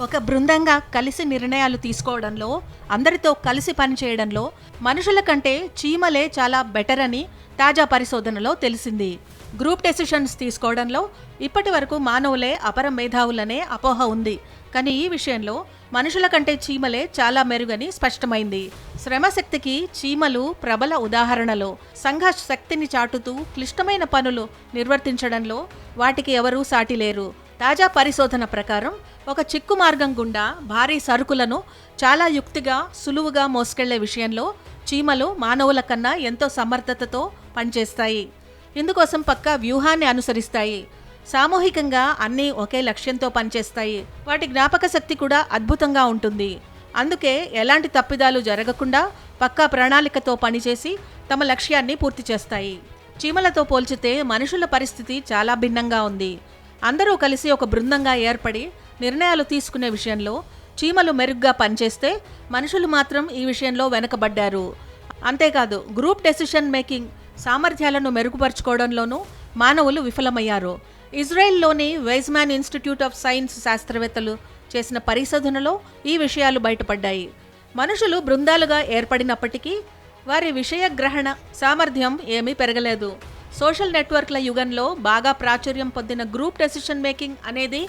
ఒక బృందంగా కలిసి నిర్ణయాలు తీసుకోవడంలో అందరితో కలిసి పనిచేయడంలో మనుషుల కంటే చీమలే చాలా బెటర్ అని తాజా పరిశోధనలో తెలిసింది. గ్రూప్ డెసిషన్స్ తీసుకోవడంలో ఇప్పటి వరకు మానవులే అపర మేధావులనే అపోహ ఉంది. కానీ ఈ విషయంలో మనుషుల కంటే చీమలే చాలా మెరుగని స్పష్టమైంది. శ్రమశక్తికి చీమలు ప్రబల ఉదాహరణలో. సంఘ శక్తిని చాటుతూ క్లిష్టమైన పనులు నిర్వర్తించడంలో వాటికి ఎవరూ సాటిలేరు తాజా పరిశోధన ప్రకారం ఒక చిక్కు మార్గం గుండా భారీ సరుకులను చాలా యుక్తిగా సులువుగా మోసుకెళ్ళే విషయంలో చీమలు మానవుల కన్నా ఎంతో సమర్థతతో పనిచేస్తాయి. ఇందుకోసం పక్కా వ్యూహాన్ని అనుసరిస్తాయి. సామూహికంగా అన్నీ ఒకే లక్ష్యంతో పనిచేస్తాయి. వాటి జ్ఞాపక శక్తి కూడా అద్భుతంగా ఉంటుంది. అందుకే ఎలాంటి తప్పిదాలు జరగకుండా పక్కా ప్రణాళికతో పనిచేసి తమ లక్ష్యాన్ని పూర్తి చేస్తాయి. చీమలతో పోల్చితే మనుషుల పరిస్థితి చాలా భిన్నంగా ఉంది. అందరూ కలిసి ఒక బృందంగా ఏర్పడి నిర్ణయాలు తీసుకునే విషయంలో చీమలు మెరుగ్గా పనిచేస్తే మనుషులు మాత్రం ఈ విషయంలో వెనకబడ్డారు. అంతేకాదు గ్రూప్ డెసిషన్ మేకింగ్ సామర్థ్యాలను మెరుగుపరుచుకోవడంలోనూ మానవులు విఫలమయ్యారు. ఇజ్రాయెల్లోని వైజ్మాన్ ఇన్స్టిట్యూట్ ఆఫ్ సైన్స్ శాస్త్రవేత్తలు చేసిన పరిశోధనలో ఈ విషయాలు బయటపడ్డాయి. మనుషులు బృందాలుగా ఏర్పడినప్పటికీ వారి విషయ గ్రహణ సామర్థ్యం ఏమీ పెరగలేదు. సోషల్ నెట్వర్క్ల యుగంలో బాగా ప్రాచుర్యం పొందిన గ్రూప్ డెసిషన్ మేకింగ్ అనేది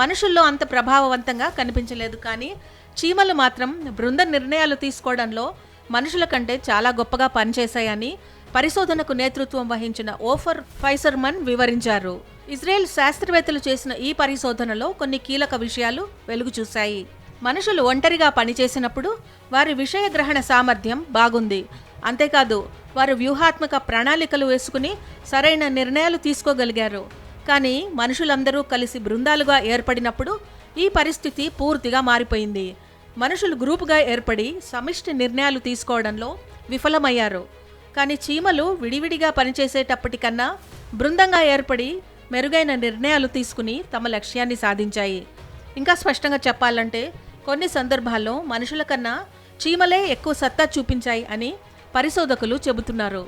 మనుషుల్లో అంత ప్రభావవంతంగా కనిపించలేదు కానీ చీమలు మాత్రం బృంద నిర్ణయాలు తీసుకోవడంలో మనుషుల కంటే చాలా గొప్పగా పనిచేశాయని పరిశోధనకు నేతృత్వం వహించిన ఓఫర్ ఫైసర్మన్ వివరించారు. ఇజ్రాయెల్ శాస్త్రవేత్తలు చేసిన ఈ పరిశోధనలో కొన్ని కీలక విషయాలు వెలుగు చూశాయి. మనుషులు ఒంటరిగా పనిచేసినప్పుడు వారి విషయ గ్రహణ సామర్థ్యం బాగుంది. అంతేకాదు వారు వ్యూహాత్మక ప్రణాళికలు వేసుకుని సరైన నిర్ణయాలు తీసుకోగలిగారు. కానీ మనుషులందరూ కలిసి బృందాలుగా ఏర్పడినప్పుడు ఈ పరిస్థితి పూర్తిగా మారిపోయింది. మనుషులు గ్రూపుగా ఏర్పడి సమిష్టి నిర్ణయాలు తీసుకోవడంలో విఫలమయ్యారు. కానీ చీమలు విడివిడిగా పనిచేసేటప్పటికన్నా బృందంగా ఏర్పడి మెరుగైన నిర్ణయాలు తీసుకుని తమ లక్ష్యాన్ని సాధించాయి. ఇంకా స్పష్టంగా చెప్పాలంటే కొన్ని సందర్భాల్లో మనుషుల కన్నా చీమలే ఎక్కువ సత్తా చూపించాయి అని పరిశోధకులు చెబుతున్నారు.